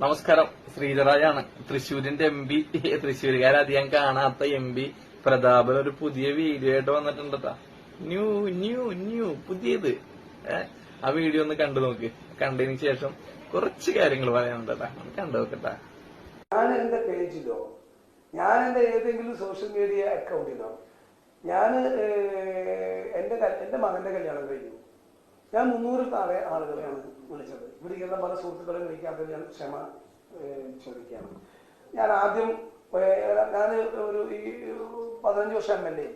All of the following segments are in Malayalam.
നമസ്കാരം. ശ്രീധരാജാണ്. തൃശൂരിന്റെ എം പി. തൃശ്ശൂരുകാരധികം കാണാത്ത എം പി. പ്രതാപൻ ഒരു പുതിയ വീഡിയോ ആയിട്ട് വന്നിട്ടുണ്ട് ട്ടാ. ന്യൂ ന്യൂ ന്യൂ പുതിയത്. ആ വീഡിയോ ഒന്ന് കണ്ടു നോക്ക്. കണ്ടതിന് ശേഷം കുറച്ച് കാര്യങ്ങൾ പറയാനുണ്ട്. കണ്ടു നോക്കട്ടാ ഞാൻ എന്റെ പേജിലോ ഞാൻ എന്റെ ഏതെങ്കിലും സോഷ്യൽ മീഡിയ അക്കൗണ്ടിലോ ഞാൻ എന്റെ എന്റെ മകന്റെ കല്യാണം കഴിഞ്ഞു. ഞാൻ മുന്നൂറിൽ താഴെ ആളുകളെയാണ്. വിളിച്ചത് വിളിക്കുന്ന പല സുഹൃത്തുക്കളെ വിളിക്കാത്തത് ഞാൻ ക്ഷമ ചോദിക്കുകയാണ്. ഞാൻ ആദ്യം ഞാൻ ഒരു ഈ പതിനഞ്ച് വർഷം എം എൽ എ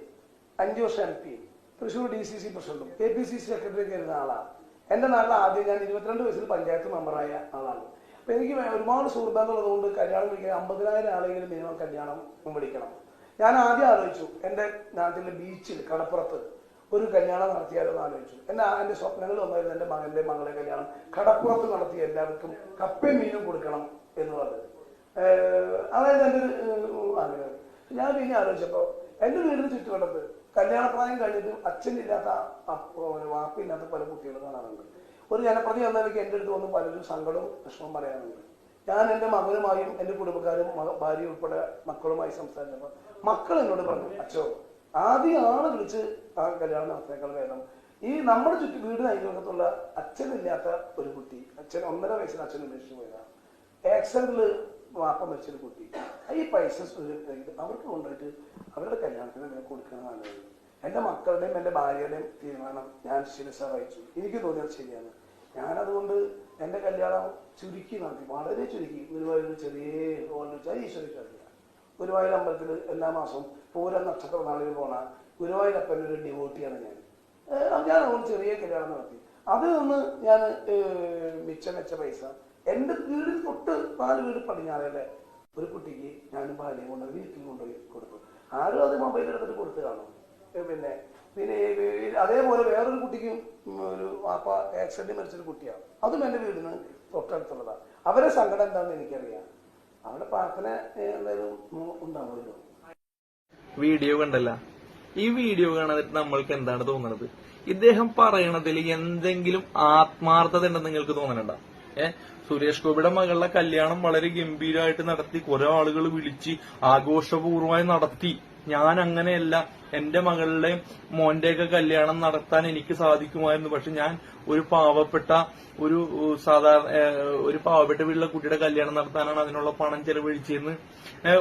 അഞ്ച് വർഷം M P Thrissur D C C പ്രസിഡന്റും കെ പി സി സെക്രട്ടറി ആയിരുന്ന ആളാണ് എന്റെ നാട്ടിൽ ആദ്യം ഞാൻ ഇരുപത്തിരണ്ട് വയസ്സിൽ പഞ്ചായത്ത് മെമ്പറായ ആളാണ്. അപ്പൊ എനിക്ക് ഒരുപാട് സുഹൃത്തുക്കളുള്ളത് കൊണ്ട് കല്യാണം വിളിക്കാൻ അമ്പതിനായിരം ആളെങ്കിലും മിനിമം കല്യാണം വിളിക്കണം. ഞാൻ ആദ്യം ആലോചിച്ചു എന്റെ നാട്ടിലെ ബീച്ചിൽ കടപ്പുറത്ത് ഒരു കല്യാണം നടത്തിയാലോ എന്ന് ആലോചിച്ചു. എന്റെ ആ- എന്റെ സ്വപ്നങ്ങൾ ഒന്നായിരുന്നു എന്റെ മകന്റെ മകളെ കല്യാണം. കടപ്പുറത്ത് നടത്തി എല്ലാവർക്കും കപ്പയും മീനും കൊടുക്കണം എന്ന് പറഞ്ഞത് അതായത് എന്റെ ഒരു ആഗ്രഹം. ഞാൻ പിന്നെ ആലോചിച്ചപ്പോ എന്റെ വീടിന് ചുറ്റുവട്ടത്ത് കല്യാണപ്രായം കഴിഞ്ഞിട്ട് അച്ഛനില്ലാത്ത വാപ്പില്ലാത്ത പല കുട്ടികളും കാണാറുണ്ട്. ഒരു ജനപ്രതി എന്ന നിലയ്ക്ക് എന്റെ അടുത്ത് വന്ന് പലരും സങ്കടവും വിഷമം പറയാറുണ്ട്. ഞാൻ എന്റെ മകനുമായും എന്റെ കുടുംബക്കാരും ഭാര്യ ഉൾപ്പെടെ മക്കളുമായി സംസാരിച്ചപ്പോൾ മക്കൾ എന്നോട് പറഞ്ഞു അച്ഛോ ആദ്യം ആൾ വിളിച്ച് ആ കല്യാണം നടത്തേക്കാൾ ഭേദം. ഈ നമ്മുടെ ചുറ്റു വീട് അയൽവക്കത്തുള്ള അച്ഛനില്ലാത്ത ഒരു കുട്ടി അച്ഛൻ ഒന്നര വയസ്സിന് അച്ഛൻ ഉപേക്ഷിച്ച് പോയതാണ്. ആക്സിഡന്റിൽ വാപ്പ മരിച്ചൊരു കുട്ടി. ഈ പൈസ അവർക്ക് കൊണ്ടുപോയിട്ട് അവരുടെ കല്യാണത്തിന് ഞാൻ കൊടുക്കണമെന്നാണ്. എന്റെ മക്കളുടെയും എന്റെ ഭാര്യയുടെയും തീരുമാനം ഞാൻ ശിരസ വഹിച്ചു എനിക്ക് തോന്നിയത് ശരിയാണ്. ഞാനതുകൊണ്ട് എന്റെ കല്യാണം ചുരുക്കി നടത്തി. വളരെ ചുരുക്കി. ഗുരുവായൂർ ചെറിയ ഹോളിൽ ചെറിയ ഈശ്വരിക്ക് അറിയാം. ഗുരുവായൂർ അമ്പലത്തിൽ എല്ലാ മാസവും പൂര നക്ഷത്ര നാളിൽ പോണ ഗുരുവായൂരപ്പന്റെ ഒരു ഡിവോട്ടിയാണ് ഞാൻ. ഞാൻ അതുകൊണ്ട് ചെറിയ കല്യാണം നടത്തി. അതിൽ നിന്ന് ഞാൻ മിച്ചം വെച്ച പൈസ. എന്റെ വീടിന് തൊട്ട് നാല് വീട് പടിഞ്ഞാറല്ലേ ഒരു കുട്ടിക്ക് ഞാൻ ഭാര്യയും കൊണ്ട് വീട്ടിൽ കൊണ്ടുപോയി കൊടുത്തു. ആരും അത് മൊബൈൽ എടുത്തിട്ട് കൊടുത്തു കാണും. പിന്നെ പിന്നെ അതേപോലെ വേറൊരു കുട്ടിക്കും ഒരു വാപ്പ ആക്സിഡന്റ് മരിച്ചൊരു കുട്ടിയാണ്. അതും എന്റെ വീടിന് തൊട്ടടുത്തുള്ളതാണ് അവരെ സങ്കടം എന്താണെന്ന് എനിക്കറിയാം. അവരുടെ പ്രാർത്ഥന എന്തായാലും ഉണ്ടാവുമല്ലോ വീഡിയോ കണ്ടല്ല. ഈ വീഡിയോ കാണാതിട്ട് നമ്മൾക്ക് എന്താണ് തോന്നുന്നത് ഇദ്ദേഹം പറയണതിൽ എന്തെങ്കിലും ആത്മാർത്ഥത ഉണ്ടെന്ന് നിങ്ങൾക്ക് തോന്നണണ്ട? ഏഹ് സുരേഷ് ഗോപിയുടെ മകളുടെ കല്യാണം വളരെ ഗംഭീരമായിട്ട് നടത്തി കുറെ ആളുകൾ വിളിച്ച് ആഘോഷപൂർവമായി നടത്തി. ഞാൻ അങ്ങനെയല്ല. എന്റെ മകളുടെ മോന്റെയൊക്കെ കല്യാണം നടത്താൻ എനിക്ക് സാധിക്കുമായിരുന്നു. പക്ഷെ ഞാൻ ഒരു പാവപ്പെട്ട ഒരു സാധാരണ ഒരു പാവപ്പെട്ട വീട്ടിലെ കുട്ടിയുടെ കല്യാണം നടത്താനാണ് അതിനുള്ള പണം ചെലവഴിച്ചതെന്ന്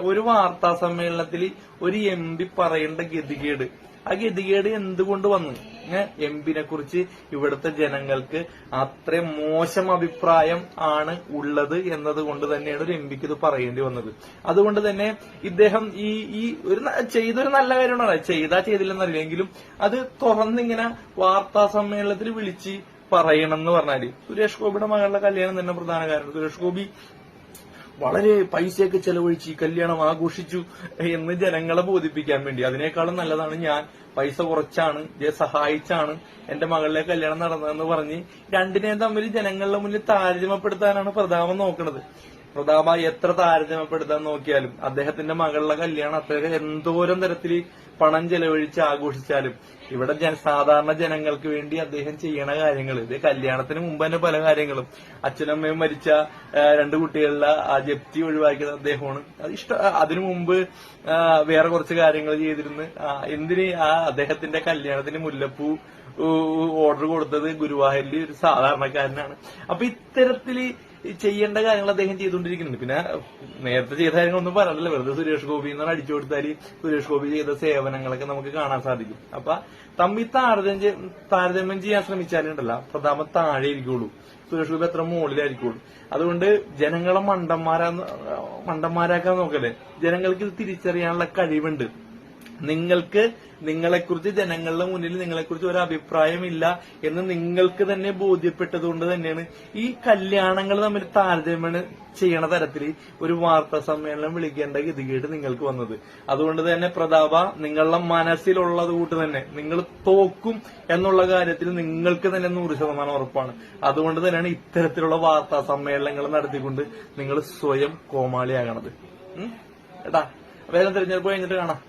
ഒരു വാർത്താ സമ്മേളനത്തിൽ ഒരു എം പി പറയേണ്ട ഗതികേട്. ആ ഗതികേട് എന്തുകൊണ്ട് വന്നു? എം പിനെ കുറിച്ച് ഇവിടുത്തെ ജനങ്ങൾക്ക് അത്രയും മോശം അഭിപ്രായം ആണ് ഉള്ളത് എന്നത് കൊണ്ട് തന്നെയാണ് ഒരു എം പിക്ക് ഇത് പറയേണ്ടി വന്നത്. അതുകൊണ്ട് തന്നെ ഇദ്ദേഹം ഈ ഈ ഒരു ചെയ്തൊരു നല്ല കാര്യമാണ്. ചെയ്താ ചെയ്തില്ലെന്നറിയില്ലെങ്കിലും അത് തുറന്നിങ്ങനെ വാർത്താ സമ്മേളനത്തിൽ വിളിച്ച് പറയണം എന്ന് പറഞ്ഞാൽ സുരേഷ് ഗോപിയുടെ മകളുടെ കല്യാണം തന്നെ പ്രധാന കാരണം. സുരേഷ് ഗോപി വളരെ പൈസയൊക്കെ ചെലവഴിച്ച് ഈ കല്യാണം ആഘോഷിച്ചു എന്ന് ജനങ്ങളെ ബോധിപ്പിക്കാൻ വേണ്ടി. അതിനേക്കാളും നല്ലതാണ് ഞാൻ പൈസ കുറച്ചാണ് സഹായിച്ചാണ് എന്റെ മകളുടെ കല്യാണം നടന്നതെന്ന് പറഞ്ഞ് രണ്ടിനെയും തമ്മിൽ ജനങ്ങളുടെ മുന്നിൽ താരതമ്യപ്പെടുത്താനാണ് പ്രതാപം നോക്കുന്നത് പ്രതാപ എത്ര താരതമ്യപ്പെടുത്താൻ നോക്കിയാലും അദ്ദേഹത്തിന്റെ മകളുടെ കല്യാണം അത്ര എന്തോരം തരത്തിൽ പണം ചെലവഴിച്ച് ആഘോഷിച്ചാലും ഇവിടെ സാധാരണ ജനങ്ങൾക്ക് വേണ്ടി അദ്ദേഹം ചെയ്യണ കാര്യങ്ങൾ ഇത് കല്യാണത്തിന് മുമ്പ് തന്നെ പല കാര്യങ്ങളും. അച്ഛനമ്മയും മരിച്ച രണ്ട് കുട്ടികളുടെ ആ ജപ്തി ഒഴിവാക്കിയത് അദ്ദേഹമാണ്. അത് ഇഷ്ട അതിനു മുമ്പ് വേറെ കുറച്ച് കാര്യങ്ങൾ ചെയ്തിരുന്നു എന്തിന് ആ അദ്ദേഹത്തിന്റെ കല്യാണത്തിന് മുല്ലപ്പൂ ഓർഡർ കൊടുത്തത് ഗുരുവായൂരിൽ ഒരു സാധാരണക്കാരനാണ്. അപ്പൊ ഇത്തരത്തിൽ ചെയ്യേണ്ട കാര്യങ്ങൾ അദ്ദേഹം ചെയ്തുകൊണ്ടിരിക്കുന്നുണ്ട്. പിന്നെ നേരത്തെ ചെയ്ത കാര്യങ്ങളൊന്നും പറയണ്ടല്ലോ. വെറുതെ സുരേഷ് ഗോപി എന്നാണ് അടിച്ചു കൊടുത്താൽ സുരേഷ് ഗോപി ചെയ്ത സേവനങ്ങളൊക്കെ നമുക്ക് കാണാൻ സാധിക്കും. അപ്പൊ തമ്മിൽ താരതമ്യം താരതമ്യം ചെയ്യാൻ ശ്രമിച്ചാലുണ്ടല്ല. പ്രതാപം താഴെ ഇരിക്കുള്ളൂ സുരേഷ് ഗോപി അത്ര മുകളിലായിരിക്കുള്ളൂ. അതുകൊണ്ട് ജനങ്ങളെ മണ്ടന്മാരാ മണ്ടന്മാരാക്കാൻ നോക്കല്ലേ? ജനങ്ങൾക്ക് ഇത് തിരിച്ചറിയാനുള്ള കഴിവുണ്ട്. നിങ്ങൾക്ക് നിങ്ങളെക്കുറിച്ച് ജനങ്ങളുടെ മുന്നിൽ നിങ്ങളെക്കുറിച്ച് ഒരു അഭിപ്രായമില്ല എന്ന് നിങ്ങൾക്ക് തന്നെ ബോധ്യപ്പെട്ടതുകൊണ്ട് തന്നെയാണ് ഈ കല്യാണങ്ങൾ തമ്മിൽ താരതമ്യം ചെയ്യണ തരത്തിൽ ഒരു വാർത്താ സമ്മേളനം വിളിക്കേണ്ട ഗതികേട് നിങ്ങൾക്ക് വന്നത്. അതുകൊണ്ട് തന്നെ പ്രതാപ നിങ്ങളുടെ മനസ്സിലുള്ളത് കൂട്ട് തന്നെ നിങ്ങൾ തോക്കും എന്നുള്ള കാര്യത്തിൽ നിങ്ങൾക്ക് തന്നെ നൂറ് ശതമാനം ഉറപ്പാണ്. അതുകൊണ്ട് തന്നെയാണ് ഇത്തരത്തിലുള്ള വാർത്താ സമ്മേളനങ്ങൾ നടത്തിക്കൊണ്ട് നിങ്ങൾ സ്വയം കോമാളിയാകണത്. കേട്ടാ വേഗം തിരഞ്ഞെടുപ്പ് കഴിഞ്ഞിട്ട് കാണാം.